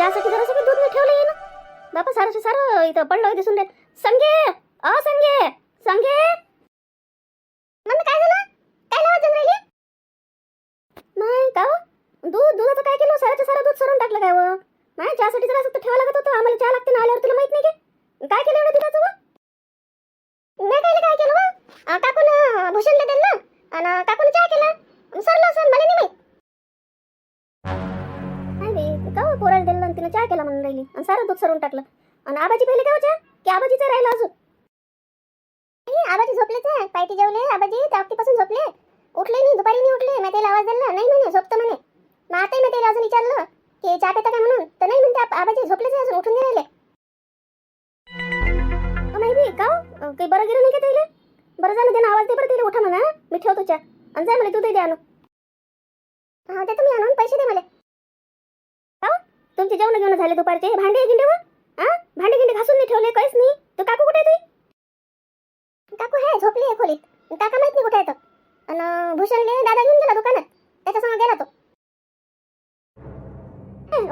चहासाठी जरासं सगळं दूध नाही ठेवलं आहे ना. बापा सारं सारं इथं पडलं दिसून देत. संगे अ संगे संगे. मम्मी काय झालं? काय लावत जाऊन राहिली? नाही का हो? दूध दुधाचं काय केलं? साराचं सारं दूध सरून टाकलं काय व? नाही चहासाठी जरा असं ठेवा लागत होतं. आम्हाला चहा लागते ना आल्यावर तुला माहीत नाही का? काय केलं एवढं दुधाचं व? नाही काय काय केलं व? काकून अं, भूषणला दिलं. ना आणि काकून चहा केला. सरलं असं मला नाही माहीत. पोराला दिलं आणि तिनं चहा केला म्हणून राहिली. आणि सारं दूध सरून टाकलं. आणि आबाजी पहिले काय चहा की आबाजीचं राहिलं अजून. आई, आबाजी झोपलेच आहे? पायटी जेवले? आबाजी ताकतीपासून झोपले? उठले नाही दुपारी नाही उठले? मी त्याला आवाज दिला. नाही म्हणे झोपतं म्हणे. मग आता मी त्याला अजून विचारलं की चहा पिता काय म्हणून? तर नाही म्हणते आबाजी झोपलेच आहे अजून उठून नाही राहिले. नाही का हो? काही बरं गेलं नाही का त्याला? बरं झालं त्यानं आवाज दे बरं त्याला उठा म्हणा मी ठेवतो चहा. आणि जा म्हणे ते द्या आणून. हा ते तुम्ही आणून पैसे दे मला. तुमचे जेवण घेऊन झाले दुपारचे? भांडे गिंडे व भांडे गिंडे घासून नाही ठेवले काहीच नाही तर काकू कुठे आहे काकू हाय झोपली आहे खोलीत. काका माहीत नाही कुठे आहे तो. आणि भूषणले दादा घेऊन गेला दुकानात. त्याच्यासमोर गेला तो.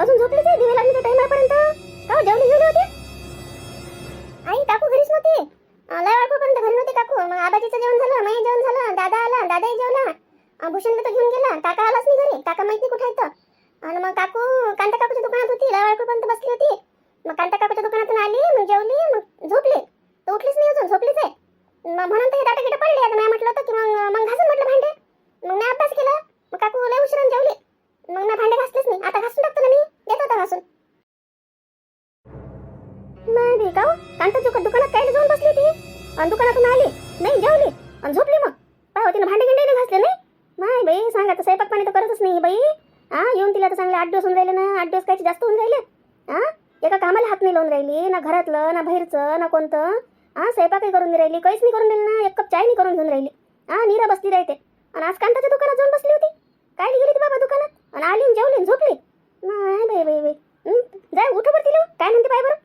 अजून झोपलीच आहे दिवे काकू जेवले. मग ना भांडे घासलेच नाही आता घासून टाकतो ना मी. देतो आता घासून. नाही बे का हो? कांता दुका दुकानात काय जाऊन बसली होती. आणि दुकानातून आली. नाही जेवली. आणि झोपली मग. पाय होती ना भांडे गिंडे नाही घासले नाही? नाही बाई सांगा तर स्वयंपाक पाणी तर करतच नाही बाई. हा येऊन तिला तर चांगले आठ दिवस होऊन राहिले ना. आठ दिवस कायचे जास्त होऊन राहिले. हा एका कामाला हात नाही लावून राहिली. ना घरातलं ना बाहेरचं ना कोणतं. हा स्वयंपाकही करून राहिली. काहीच नाही करून राहिली ना. एक कप चाय नाही करून घेऊन राहिली. हा नीरा बसली राहते. आणि आज कांताच्या दुकानात जाऊन बसली होती. काय गेली ती बाबा दुकानात आणि आली आणि जेवली आणि झोपली. नाही बाई बाई बाई? जाय उठू बरं तिला. काय म्हणते पाय बरं?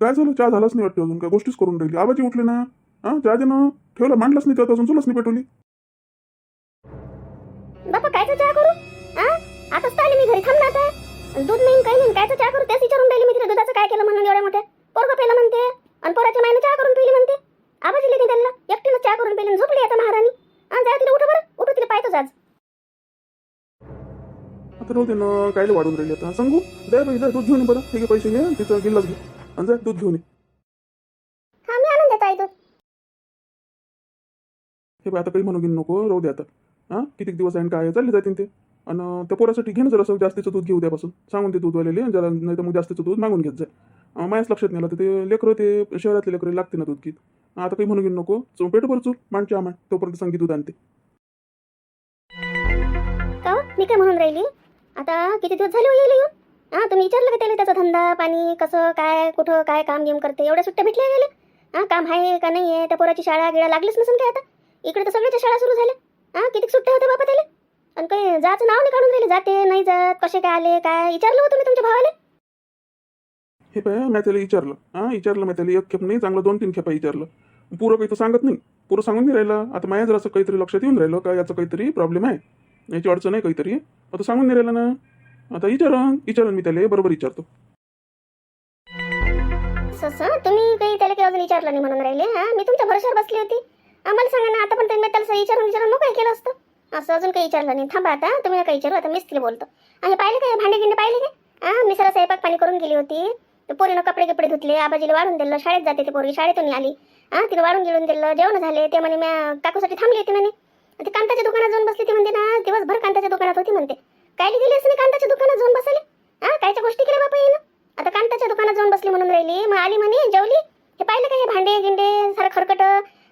काय झालं? चहा झालाच नाही वाटतं अजून. काय गोष्टीच करून राहिली. आबाजी उठले ना? हा? चहा दे ना ठेवला? मांडलाच नाही त्यात अजून. चुलच नाही पेटवली. बापा कायचा चहा करू? हा आताच आली मी घरी. थांब ना आता. दूध नाही काही नाही. कायचा चहा करू? त्याच विचारून राहिली मी तिला. दुधाचं काय केलं म्हणून एवढ्या मोठ्या? पोरगा पेला म्हणते. आणि पोराच्या मायने चहा करून पिली म्हणते. आबाजी नाही त्यांना. एकटीनं चहा करून पिली आणि झोपली आता महाराणी. हा जा तिला उठा बरं. उठू तिला पाहतोच आज आता राहू दे ना कायले वाढून राहिली. आता सांगू? जाय बाई जाय दूध घेऊन ये बरं. ठीक आहे पैसे घे तिचा गिल्लाच घे. आणि जाय दूध घेऊन ये. हा मी आणून देतो आई दूध. हे बाई आता काही म्हणू घेऊन नको राहू दे आता. हा? किती दिवस आहे आणि काय आहे, चालले जातील ते. आणि त्या पोरासाठी घे ना जरासं जास्तीचं दूध घेऊ द्यापासून. सांगून ते दूधवालेले आणि जरा नाही तर मग जास्तीचं दूध मागून घेत जाय माझ्याच लक्षात नाही आलं. तर ते लेकरं ते शहरातले लेकरं लागते ना दूध गीत आता काही म्हणू घेऊन नको. चो पेट बरं चूल. मांड चहा मांड तोपर्यंत सांगी दूध आणते. का हो? मी काय म्हणून राहिली? आता किती दिवस झाले हो येईल येऊन? हा तुम्ही विचारलं का त्याला त्याचा धंदा पाणी कसं काय कुठं काय काम गेम करते? एवढ्या सुट्ट्या भेटल्या गेल्या हा काम आहे का नाही आहे? त्या पोराची शाळा गिळा लागलीच नसून काय आता? इकडे तर सगळ्याच्या शाळा सुरू झाल्या. हा किती सुट्ट्या होत्या बाबा त्याला? आणि काही जायचं नाव नाही काढून राहिले. जाते नाही जात कसे काय आले काय? विचारलं होतं मी तुमच्या भावाला? हे पाय मी त्याला विचारलं. हां विचारलं मी त्याला. एक खेप नाही चांगलं दोन तीन खेपा विचारलं. पुरं काही तर सांगत नाही. पुरं सांगून नाही राहिलं. आता माझ्या जर असं काहीतरी लक्षात येऊन राहिलं का याचं काहीतरी प्रॉब्लेम आहे? याची अडचण आहे काहीतरी. आता सांगून नाही ना. आता विचारन विचारन मी त्याला. बरोबर विचारतो. ससा तुम्ही काही त्याला काही अजून विचारलं नाही म्हणून राहिले हा? मी तुमच्या भरोशावर बसली होती. आम्हाला सांगा ना आता पण तुम्ही त्याला विचारून विचारून मग काय केलं असतं. असं अजून काही विचारलं नाही. थांबा आता तुम्ही काही विचारू. आता मीच तिला बोलतो. आणि पाहिले काय भांडे गिंडे पाहिले काय हा? मी स्वयंपाक पाणी करून गेली होती. पोरीनं कपडे कपडे धुतले आबाजीला वाढून दिलं शाळेत जाते ती पोरगी शाळेतून आली. हा? तिला वाढून गिळून दिलं जेवण झाले. ते म्हणे मी काकूसाठी थांबली होती म्हणे. ती कांताच्या दुकानात जाऊन बसली ती म्हणते ना दिवसभर कांताच्या दुकानात होती म्हणते. काय गेली असं कांताच्या दुकानात जाऊन बसले? हा कायच्या गोष्टी केल्या बापा येणं आता कांताच्या दुकानात जाऊन बसली म्हणून राहिली. मग आली म्हणे जेवली? हे पाहिलं का हे भांडे गिंडे सारं खरकट?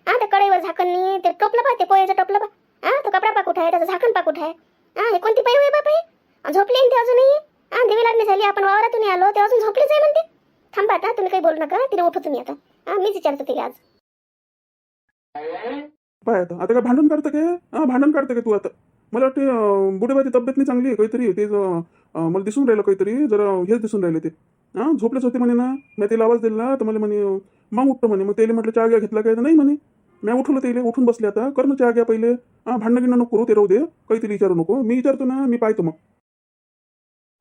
हा त्या कडेवर झाकण नाही ते टोपलं पा ते पोहेचं टोपलं पा हा तो कपडा पाक आहे त्याचं झाकण पाक आहे. हा हे कोणती पाय होय बापा हे? झोपली ते अजूनही? हा देवी लागली झाली आपण वावरातून आलो ते अजून झोपलीच आहे म्हणते. थांबा आता तुम्ही काही बोलू नका तिला उठू तुम्ही आता. हा मीच विचारतो तिला आज. पाय आता आता काय भांडण काढतं काय? हां भांडण काढतं काय तू आता? मला वाटते बुढेबाची बुडेबाची तब्येत नाही चांगली आहे काहीतरी ते मला दिसून राहिलं काहीतरी जरा हेच दिसून राहिले ते. हां झोपलेच होते म्हणे ना. मी त्याला आवाज दिला तर मला म्हणे मग उठतो म्हणे. मग त्याला म्हटलं चहा घ्या घेतला काय? तर नाही म्हणे. मी उठवलं त्याला उठून बसले आता. कर ना चहा घ्या पहिले. हां भांडण गिणं नको करू ते राहू दे. काहीतरी विचारू नको. मी विचारतो ना मी पाहतो मग.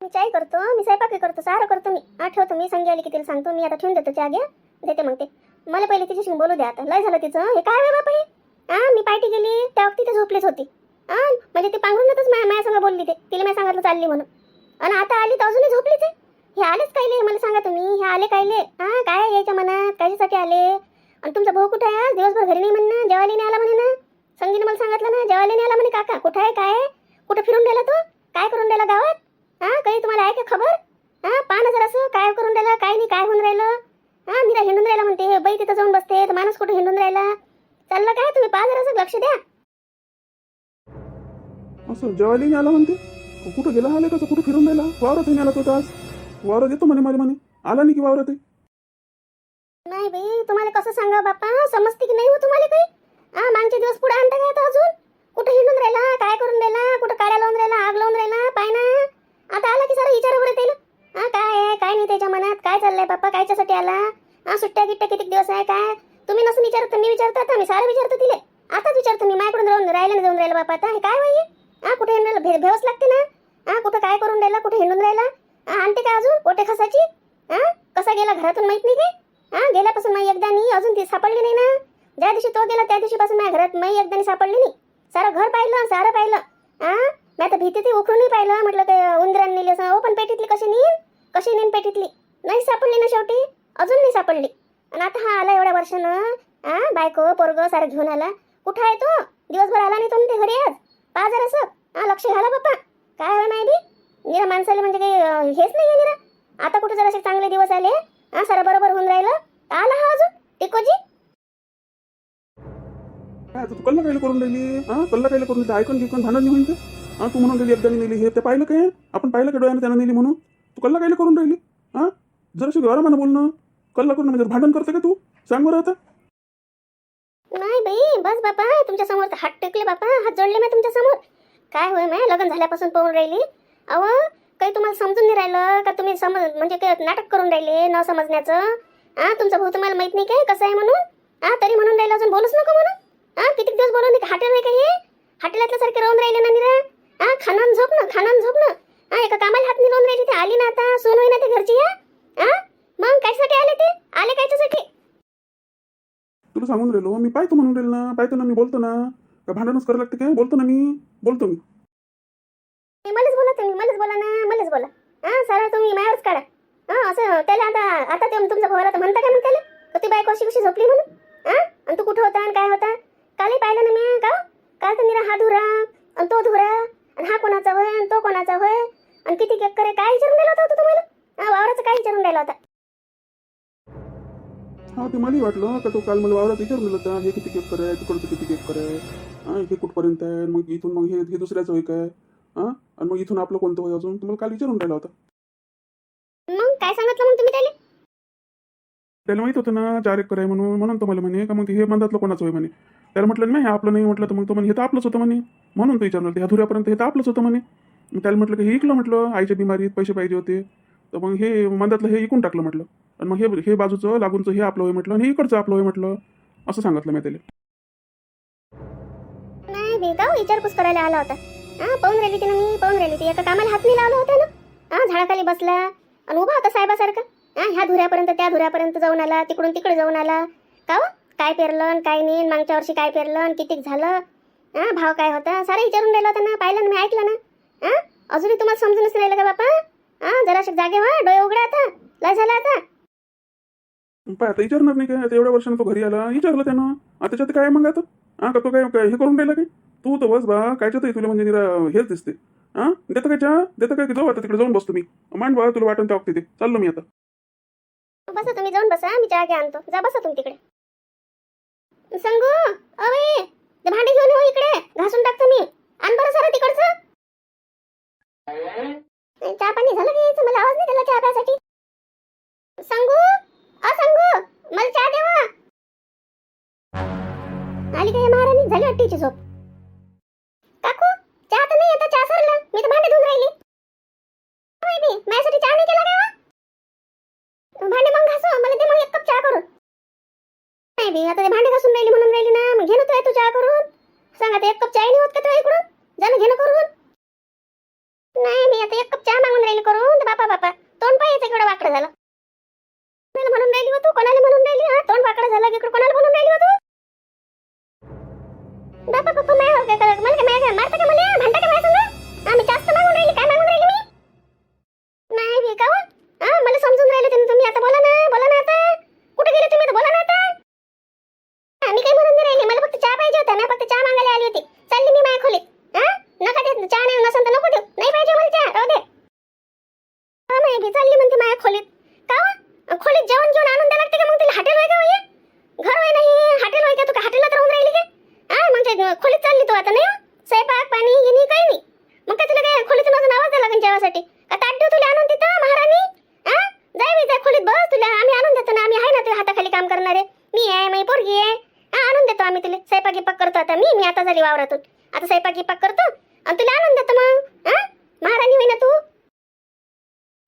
मी चाय करतो मी स्वयंपाकही करतो सारं करतो मी. आठवतो मी संगी आली की तिला सांगतो. मी आता ठेवून देतो चहा घ्या. देते मग ते. मला पहिले तिच्याशी बोलू द्या आता. लय झालं तिचं. हे काय बाबा हे? हा मी पार्टी गेली त्या वक्ती ते झोपलीच होती. हा म्हणजे ती पांघरूनच माझ्या माझ्या बोलली ते. तिला मी सांगितलं चालली म्हणून. आणि आता आली तर अजूनही झोपलीच आहे. हे आलेच कायले? मला सांगा तुम्ही. हे आले कायले? हा काय यायच्या मनात? कशासाठी आले? आणि तुमचा भाऊ कुठे आहे दिवसभर घरी नाही म्हणणं? जेवायला नाही आला म्हणे ना संगीने मला सांगितलं ना जेवायला नाही आला म्हणे काका. कुठे आहे? काय कुठं फिरून राहिला तो? काय करून राहिला गावात? हा काही तुम्हाला आहे का खबर? हा पहा ना जरासं काय करून राहिला? काय नाही? काय होऊन राहिलं? हा मीरा हिंडून राहिला म्हणते. हे बाई तिथं जाऊन बसते. तर माणूस कुठं हिंडून राहिला? चाललं काय? तुम्ही पहा जरासं लक्ष द्या. असं जेवायला नाही आला म्हणते? कुठं गेला आले कसं कुठं फिरून राहिला? वावरात नाही आला तो आज. वावरात येतो म्हणे मला म्हणे आला नाही की वावरात? नाही बाई तुम्हाला कसं सांगा बापा समजते की नाही हो तुम्हाला काही? हा मागचे दिवस पुढे आणता काय अजून? कुठं हिंडून राहिला? काय करून राहिला? कुठं काड्या लावून राहिला? आग लावून राहिला? पाय ना. आता आला की सारं विचार बरं त्याला हा काय आहे? काय नाही त्याच्या मनात? काय चाललंय बाप्पा? कायच्यासाठी आला? हा सुट्ट्या गिट्ट्या किती दिवस आहे? काय? तुम्ही नसून विचारत मी विचारतो आता मी सारं विचारतो तिले. आताच विचारतो मी माझ्याकडून राहून राहिलं जाऊन राहिलं बापा. आता हे काय होई हा कुठे हिंडून भे भेवच लागते ना? हा कुठं काय करून राहिला? कुठे हिंडून राहिला? हा आणते का अजून? पोटे खसाची? हा कसा गेला घरातून माहीत नाही काय? हा गेल्यापासून मी एकदा नाही अजून ती सापडली नाही ना? ज्या दिवशी तो गेला त्या दिवशीपासून माझ्या घरात मी एकदा सापडली नाही. सारं घर पाहिलं सारं पाहिलं. हा मी आता भीती ती उखडूनही पाहिलं. म्हटलं काय उंदरांनी नेली असं. हो पण पेटीतली कशी नेईन? कशी नेईन पेटीतली? नाही सापडली ना शेवटी? अजून नाही सापडली. आणि आता हा आला एवढ्या वर्षानं. हा बायको पोरग सारं घेऊन आला. कुठं आहे तो? दिवसभर आला नाही तो म्हणते घरी आज. पा जरा असं. हा लक्ष घाला बाप्पा. काय होय माहिती निरा माणसाला म्हणजे काही हेच नाही आहे निरा. आता कुठे जरासे चांगले दिवस आले? हा सारं बरोबर होऊन राहिलं. आला हा अजून? टिकोजी? काय आता तू कल्ला कायला करून राहिली? हा कल्ला कायला करून राहिली. ऐकून घेऊन भांडण नाही होईल हा तू म्हणून गेली एकदा नेली. हे ते पाहिलं काय? आपण पाहिलं का डोळ्यानं त्यानं नेली म्हणून? तू कल्ला कायला करून राहिली. हा जराशी गौरवानं बोलणं. कल्ला करून म्हणजे भांडण करते का तू? सांग बरं आता. नाही बाई बस बापा तुमच्यासमोर हात टेकले बापा हात जोडले मी तुमच्यासमोर. काय होय माय लग्न झाल्यापासून पाहून राहिली? अव काही तुम्हाला समजून नाही राहिलं का तुम्ही समज म्हणजे काय नाटक करून राहिले न समजण्याचं? हा तुमचा भाऊ तुम्हाला माहीत नाही काय कसं आहे म्हणून? हा तरी म्हणून राहिलं अजून बोलूच नको म्हणून. हा किती दिवस बोलून नाही हाटेल नाही काही हाटेलातल्या सारखे राहून राहिले ना निरा? हा खानान झोप ना खानान झोप ना हा एका कामाला हात नाही राहून राहिली ते आली ना आता सून होई ना ते घरची या? हा कायसाठी आले ते? आले कायच्यासाठी? तुला सांगून राहिलो मी पाहतो म्हणून राहिलो ना पाहतो ना मी बोलतो ना. का भांडणच करायला लागते काय? बोलतो ना मी बोलतो मी. ए, मलाच बोला तुम्ही मलाच बोला ना मलाच बोला. हा सरळ तुम्ही मायावरच काढा. हा असं त्याला आता आता ते तुमचा भावाला तर म्हणता काय म्हणता त्याला? का ती बायको अशी कशी झोपली म्हणून? हा आणि तू कुठं होता आणि काय होता? कालही पाहिलं ना मी का काल तर निरा हा धुरा आणि तो धुरा आणि हा कोणाचा होय आणि तो कोणाचा होय आणि किती केक करे काय विचारून राहिला होता तो तुम्हाला? हा वावराचं काय विचारून राहिला होता? हा ते मलाही वाटलं का तो काल मला वावरात विचारून दिलं होता हे किती केक करे तिकडचं किती केक करे हा हे कुठपर्यंत आहे मग इथून मग हे हे दुसऱ्याचं होय काय हा आणि मग इथून आपलं कोणतं होय अजून तुम्हाला काल विचारून राहिला होता. मग काय सांगितलं मग तुम्ही त्याला? त्याला माहीत होतं ना चार एकर आहे म्हणून म्हणून तो मला म्हणे का मग हे मंदातलं कोणाचं होय म्हणे. त्याला म्हटलं नाही हे आपलं नाही म्हटलं तर मग तो म्हणे हे तर आपलंच होतं म्हणे. म्हणून तो विचारलं ह्या धुऱ्यापर्यंत हे तर आपलंच होतं म्हणे. मग त्याला म्हटलं की हे इकलं म्हटलं आईच्या बिमारीत पैसे पाहिजे होते. तर मग हे मंदातलं हे इकून टाकलं म्हटलं. आणि मग हे हे बाजूचं लागूनचं हे आपलं होय म्हटलं आणि हे इकडचं आपलं होय म्हटलं असं सांगितलं मी त्याला. नाही बे का विचारपूस करायला आला होता. हा पाहून राहिली ती ना मी पाहून राहिली ती. एका कामाला हात नाही लावला होता ना? हा झाडाखाली बसला आणि उभा होता साहेबासारखा. हा ह्या धुऱ्यापर्यंत त्या धुऱ्यापर्यंत जाऊन आला तिकडून तिकडे जाऊन आला. का हो? काय पेरलं काय नाही मागच्या वर्षी काय पेरलं कितीक झालं? हा भाव काय होता? सारे विचारून राहिलं होतं ना पाहिलं ना मी ऐकलं ना. हा अजूनही तुम्हाला समजूनच राहिलं का बापा? हा जराशे जागे व्हा डोळे उघडा आता. लय झालं आता. पाय आता विचारणार नाही काय? आता एवढ्या वर्षानं तो घरी आला. विचारलं त्यानं. आता त्याच्यात काय मग आता? हा का तो काय काय हे करून राहिला काय? तू तर बस बा कायच्यात तुला म्हणजे निरा हेच दिसते. हा? देतं काय चहा? देतं काय की? जाऊ आता तिकडे जाऊन बसतो मी. मांड बा तुला वाटून त्या तिथे चाललो मी आता. बसा तुम्ही जाऊन बसा. मी चहा घ्या आणतो. जा बसा तुम्ही तिकडे. संगू अवे ते भांडे घेऊन येऊ इकडे. घासून टाकतो मी. आण बरं सर तिकडचं. चहा पाणी झालं की? मला आवाज नाही दिला चहा प्यासाठी संगू अ सांगू मला चहा देवा आली काय महाराणी झाली वाटतीची झोप. काकू चहा तर नाही आता चहा सरला मी तर भांडे धुवून राहिली. होय माझ्यासाठी चहा नाही केला काय भांडे मग घासू मला दे मग एक कप चहा करून. नाही बी आता ते भांडे घासून राहिली म्हणून राहिली ना. मग घे ना तू तू चहा करून. सांगा ते एक कप चहा नाही होत का तुझ्या इकडून? जा घेणं करून. नाही मी आता एक कप चहा मागून राहिली करून. बापा बापा तोंड पाहिजे एवढं वाकडं झालं. कोणाला म्हणून राहिली हा? तोंड वाकडं झालं इकडे कोणाला म्हणून राहिली हो तू? बापा पप्पा माया हो मला काय माया मारता का मला? भांडता काम करणारे? मी आहे मी पोरगी आहे. आणून देतो आम्ही तुला. स्वयंपाक गिपाक करतो आता. मी मी आता झाली वावरातून. आता स्वयंपाक गिपाक करतो आणि तुला आणून देतो मग. हा? महाराणी होई ना तू?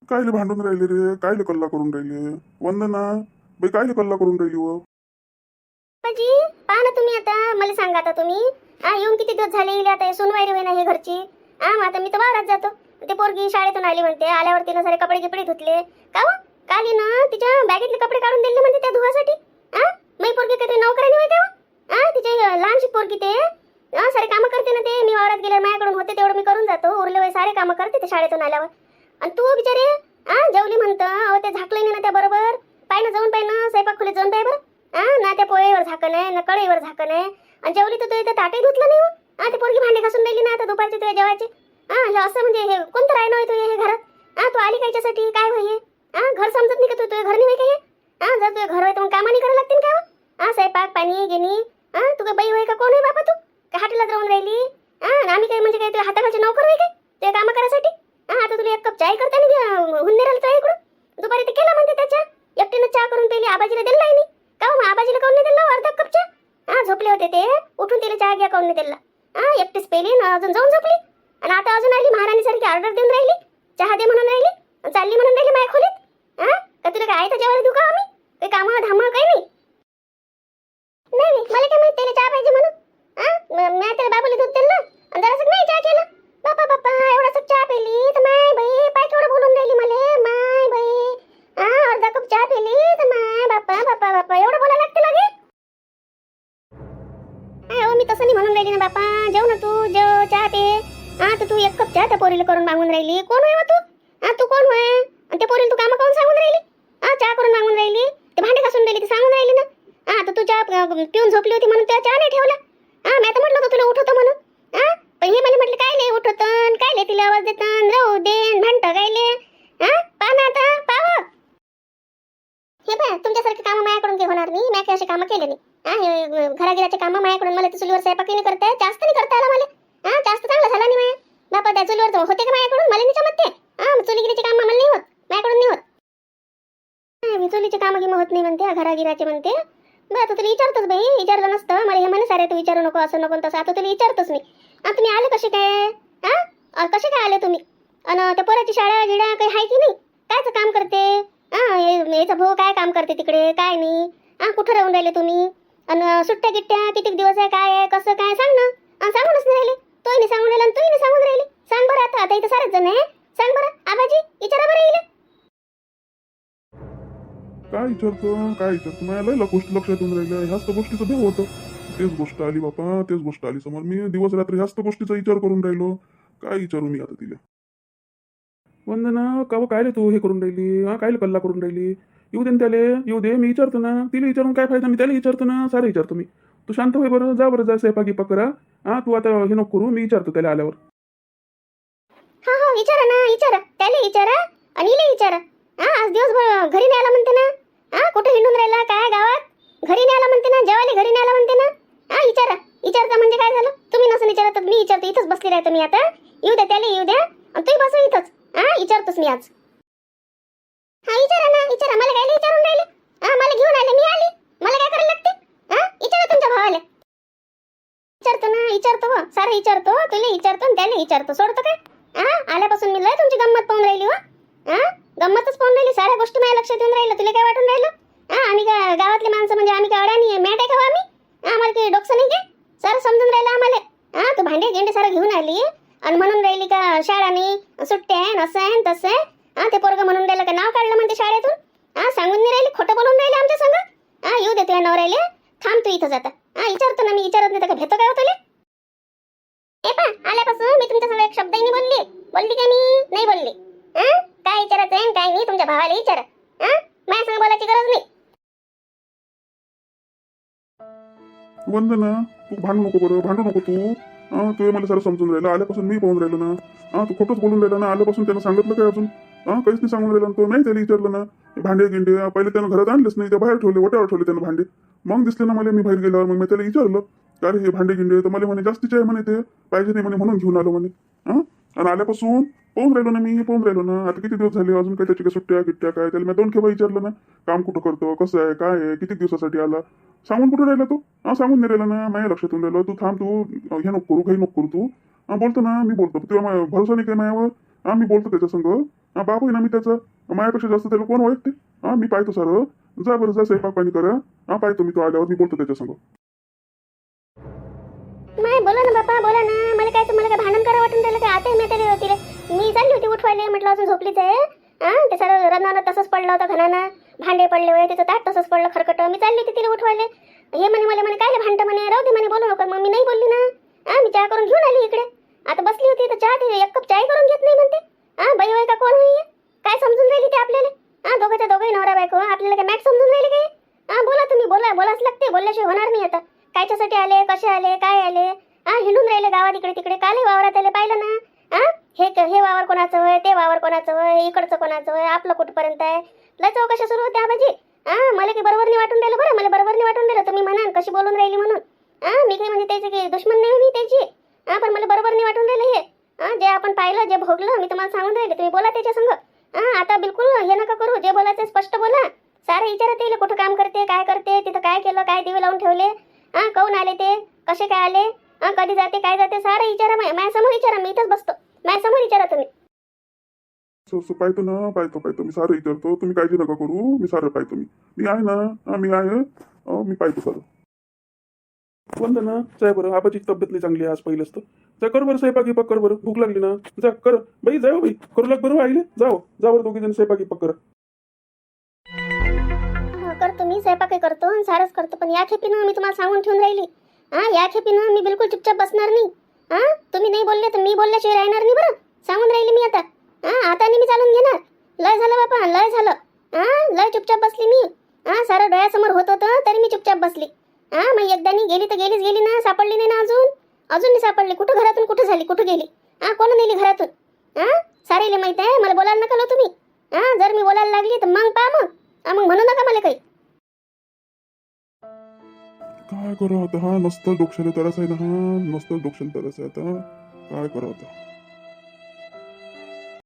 कायले भांडून राहिले रे? कायले कल्ला करून राहिले? वंदना बाई कायले कल्ला करून राहिली व? बाजी पहा ना तुम्ही आता. मला सांगा आता तुम्ही. हा येऊन किती दिवस झाले येईल आता? सोनवायरी होईना हे घरची. हा मग आता मी तर वावरात जातो. ते पोरगी शाळेतून आली म्हणते. आल्यावर तिनं सारे कपडे गिपडे धुतले. का हो? काल ना तिच्या बॅगेतले कपडे काढून दिले म्हणते त्या धुवासाठी. हा मी पोरगी कधी नोकरानी होय तेव्हा? हा तिच्या लहानशी पोरगी ते. सारे कामं करते ना ते. मी वावरात गेल्यावर माझ्याकडून होते तेवढं मी करून जातो. उरले वय सारे कामं करते ते शाळेतून आल्यावर. आणि तू बिचारे हा जेवली म्हणतं. अहो ते झाकलं नाही ना त्या बरोबर. पाय ना जाऊन पाय ना स्वयंपाक खोलीत जाऊन पाय बरं. हा ना त्या पोळीवर झाकण आहे ना कढईवर झाकण आहे. आणि जेवली तर तू इथं ताटही धुतलं नाही हो. हा. ते पोरगी भांडे घासून राहिली ना आता दुपारचे तुझ्या जेवायचे. हा हे असं म्हणजे हे कोणतं राहिलं होय तुझे हे घरात? हा तू आली कायच्यासाठी काय होय हे? घर समजत नाही का तू? तुझ्या घर नाही का हे हा जर तुझं घर आहे तर मग कामा नाही करायला लागतील का हो? हा? स्वयंपाक पाणी गिनी. हा तू काय बाई होय का? कोण आहे बापा तू? का हॉटेलात राहून राहिली? हा आम्ही काय म्हणजे काय तुझ्या हाताखालचे नोकर आहे काय? तुझ्या कामं करायसाठी? हा आता तुला एक कप चाय करता हुंदे राहिलं तुझ्या इकडून. दुपारी ते केला म्हणते त्याच्या. एकटीनं चहा करून पेली आबाजीला दिला नाही का हो, मग आबाजीला काऊन नाही दिला अर्धा कप चहा? हा झोपले होते ते. उठून तिला चहा घ्या काऊन नाही दिला? हा एकटीच पेली ना अजून जाऊन झोपले आणि आता अजून आली महाराणी सारखी ऑर्डर देऊन राहिली चहा दे म्हणून राहिली आणि चालली म्हणून राहिली माझ्या खोलीत हा का तुला काय तर जेवायला देऊ का आम्ही काही कामं धामं काही नाही नाही नाही मला काय माहीत त्याला चहा पाहिजे म्हणून हा म- मी त्याला बाबूला दूध दिलं आणि जरासं नाही चहा केलं बापा बापा एवढा चहा पेली तर माय बाई पाय केवढं बोलून राहिली मला माय बाई हा अर्धा कप तर माय बापा बापा बापा एवढं बोलायला लागते लगे? नाही हो मी तसं नाही म्हणून राहिली ना बापा जेव ना तू जेव चहा पे. हा तर तू एक कप चहा त्या पोरीला करून मागून राहिली. कोण होय तू? हा तू कोण होय? आणि त्या पोरीला तू कामं काऊन सांगून राहिली? हा चहा करून मागून राहिली. ते भांडे घासून राहिली ते सांगून राहिली ना. हा तर तू चहा पिऊन झोपली होती म्हणून त्या चहा नाही ठेवला. हा मी तर म्हटलं होतं तुला उठवतो म्हणून. हा पण हे मला म्हटलं काय ले उठवतं काय ले तिला आवाज देतं राहू दे भांडतं काय ले हा पहा ना आता. हे बाय तुमच्यासारखे कामं माझ्याकडून काही होणार नाही. मी काही असे कामं केले नाही. घरागिराचे कामं माझ्याकडून मला तर चुलीवर स्वयंपाक नाही करताय? जास्त नाही करता आला मला. हा जास्त चांगला झाला नाही माझ्या. बापा त्या चुलीवर होते का माझ्याकडून? मला नाही जमत ते. हा चुलीगिरीचे कामं मला नाही होत. माझ्याकडून नाही होत. मी चुलीचे कामं किंवा होत नाही म्हणते घरागिराचे म्हणते. बरं आता तुला विचारतोच बाई विचारलं नसतं. मला हे म्हणे सारे तू विचारू नको असं नको तसं. आता तुला विचारतोच मी. आता तुम्ही आले कसे काय? हा कसे काय आले तुम्ही? आणि त्या पोराची शाळा गिळा काही आहे की नाही? कायचं काम करते? याचा भाऊ काय काम करते तिकडे? काय नाही. हा कुठं राहून राहिले तुम्ही? आणि सुट्ट्या गिट्ट्या किती दिवस आहे काय आहे कसं काय? सांग ना. सांगूनच नाही राहिले. तोही नाही सांगून राहिला आणि तोही नाही सांगून राहिले. सांग बरं आता आता इथं सारेच जण आहे सांग बरं. आबाजी विचारा बरं येईल काय विचारतो? काय विचारतो? मला लय गोष्ट लक्षात येऊन राहिल्या. ह्याच तर गोष्टीचं देव होतं. तेच गोष्ट आली बापा तेच गोष्ट आली समोर. मी दिवस रात्र ह्याच तर गोष्टीचा विचार करून राहिलो. काय विचारू मी आता तिला? वंदना का कायले काय रे तू हे करून राहिली? हा काय कल्ला करून राहिली? येऊ दे ना त्याले येऊ दे मी विचारतो ना. तिला विचारून काय फायदा? मी त्याला विचारतो ना. सारे विचारतो मी. तू शांत होय बरं. जा बरं जा स्वयंपाक पकरा हा तू आता हे नको करू. मी विचारतो त्याला आल्यावर. हा हा विचारा ना विचारा. त्याला विचारा आणि इले विचारा. हा आज दिवसभर घरी नाही आला म्हणते ना? हा कुठं हिंडून राहिला? काय गावात? घरी नाही आला म्हणते ना? जेवायला घरी नाही आला म्हणते ना? हा विचारा. विचारता म्हणजे काय झालं? तुम्ही नसं विचारत तर मी विचारतो. इथंच बसली राहतो मी आता. येऊ द्या त्याला येऊ द्या. आणि तुम्ही बसू इथंच. हा विचारतोस मी आज. हा विचारा ना विचारा. मला काय विचारून राहिले? हा मला घेऊन आले. मी आली. मला काय करायला लागते? हा विचारा तुमच्या भावाला. विचारतो ना विचारतो हो. सारं विचारतो तुला विचारतो आणि त्याला विचारतो. सोडतो काय? हा आल्यापासून मी लय तुमची गंमत पाहून राहिली हो. हा गंमतच पाहून राहिली. साऱ्या गोष्टी माझ्या लक्षात येऊन राहिलं तुला काय वाटून राहिलं? हा आम्ही का गावातले माणसं म्हणजे आम्ही काय अडाणी आहे? मॅट आहे का हो आम्ही? आम्हाला काही डोकसं नाही काय? सारं समजून राहिलं आम्हाला. हा तू भांडे गेंडे सारं घेऊन आली. आणि म्हणून राहिली का शाळा नाही सुट्ट्या आहे न असं आहे तसं आहे? हा ते पोरग म्हणून राहिलं का? नाव काढलं म्हणते शाळेतून? हा सांगून नाही राहिली? खोटं बोलून राहिले आमच्या संग? हा येऊ दे तुला नवरायले थांब तू इथं जाता. हा विचारतो ना मी विचारत नाही तर का भेटतो काय हो तुला ए पा आल्यापासून मी तुमच्या संग एक शब्दही नाही बोलली. बोलली का मी? नाही बोलली. हा काय विचारायचं आहे काय नाही तुमच्या भावाला विचारा. हा माझ्या संग बोलायची गरज नाही. वंदना तू भांडू नको बरं भांडू नको तू. हा तू मला सारं समजून राहिलं. आल्यापासून मी पाहून राहिलो ना. हा तू खोटंच बोलून राहिला ना. आल्यापासून त्यानं सांगितलं काय अजून? हा काहीच नाही सांगून राहिला तो. नाही त्याला विचारलं ना. भांडे गिंडे पहिले त्यानं घरात आणलेच नाही. ते बाहेर ठेवले वट्यावर ठेवले त्यानं भांडे. मग दिसले ना मला मी बाहेर गेल्यावर. मग मी त्याला विचारलं का रे हे भांडे गिंडे? तर मला म्हणे जास्तीचे आहे म्हणे ते. पाहिजे नाही म्हणे म्हणून घेऊन आलो म्हणे. हा आणि आल्यापासून पाहून राहिलो ना मी पाहून राहिलो ना. आता किती दिवस झाले अजून काय त्याची काय सुट्ट्या किट्ट्या काय? त्याला मी दोन केव्हा विचारलं ना काम कुठं करतो कसं आहे काय आहे किती दिवसासाठी आला? सांगून कुठं राहिला तू? हा सांगून नाही राहिला ना माझ्या लक्षात येऊन राहिलं तू थांब तू हे नको करू काही नको करू तू. हा बोलतो ना मी बोलतो तुला भरोसा नाही काय माझ्यावर? हा मी बोलतो त्याच्या संग हा बाप आहे ना मी त्याचा माझ्यापेक्षा जास्त त्याला कोण ओळखते? हा मी पाहतो सर. जा बरं जा स्वयंपाक पाणी करा. हा पाहतो मी तो आल्यावर मी बोलतो त्याच्या संग. बोला ना बापा बोला ना. मला काय तुम्हाला काय भांडण करा वाटून त्याला काय आता मी होती रे मी चालली होती उठवायला म्हटलं अजून झोपलीच आहे. हा ते सारं रनानं तसंच पडलं होतं घनानं. भांडे पडले होते त्याचं ताट तसंच पडलं खरकट. मी चालली होती तिला उठवायला. हे म्हणे मला म्हणे काय भांडं म्हणे? राहू दे म्हणे बोलू नको. मग मी नाही बोलली ना. हां मी चहा करून घेऊन आली इकडे. आता बसली होती तर चहा ती एक कप चाय करून घेत नाही म्हणते. हां बाई बाई का कोण होई काय समजून राहिली ते आपल्याला? हा दोघांच्या दोघंही नवरा बायको आपल्याला काय मॅट समजून राहिली काय हां बोला तुम्ही बोला बोलाच लागते बोलल्याशिवाय होणार नाही आता. कायच्यासाठी आले कसे आले काय आले? हा हिंडून राहिले गावात इकडे तिकडे. कालही वावरात आले पाहिलं ना. हे हे वावर कोणाचं होय ते वावर कोणाचं होय इकडचं कोणाचं होय आपलं कुठपर्यंत आहे? लय चौकशा सुरू होत्या आबाजी. हा मला की बरोबर नाही वाटून राहिलं बरं मला बरोबर नाही वाटून राहिलं तुम्ही म्हणा कशी बोलून राहिली म्हणून. हा मी काही म्हणजे त्याची काही दुश्मन नाही हो मी त्याची. हा पण मला बरोबर नाही वाटून राहिलं हे. हा जे आपण पाहिलं जे भोगलं मी तुम्हाला सांगून राहिले तुम्ही बोला त्याच्या संग. हा आता बिलकुल हे नका करू जे बोलायचं स्पष्ट बोला. सारं विचारत येईल कुठं काम करते काय करते तिथं काय केलं काय दिवे लावून ठेवले? हा काऊन आले ते? कसे काय आले? हा कधी जाते काय जाते? सारं विचारा मा- माझ्यासमोर विचारा मी इथंच बसतो. माझ्यासमोर विचारा तुम्ही. सो सो पाहतो ना पाहतो पाहतो. मी सारं विचारतो तुम्ही काळजी नका करू. मी सारं पाहतो मी. मी आहे ना हा मी आहे. मी पाहतो सारं. बंद ना? जाय बरं. आबाची तब्येत नाही चांगली आहे आज पहिलेच तर. जा कर बरं स्वयंपाक गिपाक कर बरं. भूक लागली ना. जा कर. बाई जाओ बाई. करू लाग बरं आईले. जाओ जा बरं दोघी जण स्वयंपाक गिपाक करा. हो, करतो मी. स्वयंपाकही करतो आणि सारच करतो. पण या खेपीनं मी तुम्हाला सांगून ठेवून राहिली. हा या खेपीनं मी बिलकुल चुपचाप बसणार नाही. हा? बोलले तर मी बोलल्याशिवाय राहणार नाही बरं. सांगून राहिली मी आता. हा आता मी चालून घेणार. लय झालं बापा लय झालं. हा लय चुपचाप बसली मी. हा सारं डोळ्यासमोर होत होतं तरी मी चुपचाप बसली. हा मग एकदा नी गेली तर गेलीच गेली ना सापडली नाही ना अजून? अजून नाही सापडली. कुठं घरातून कुठं झाली? कुठं गेली? हा कोण नेली घरातून? हा सारेले माहीत आहे मला बोलायला नका लो तुम्ही. हा जर मी बोलायला लागली तर मग पा मग. मग म्हणू नका मला काही. काय करू आता? हा मस्त डोक्षाला तरस आहे ना हा मस्त डोक्षाला तरस आहे आता. काय करा आता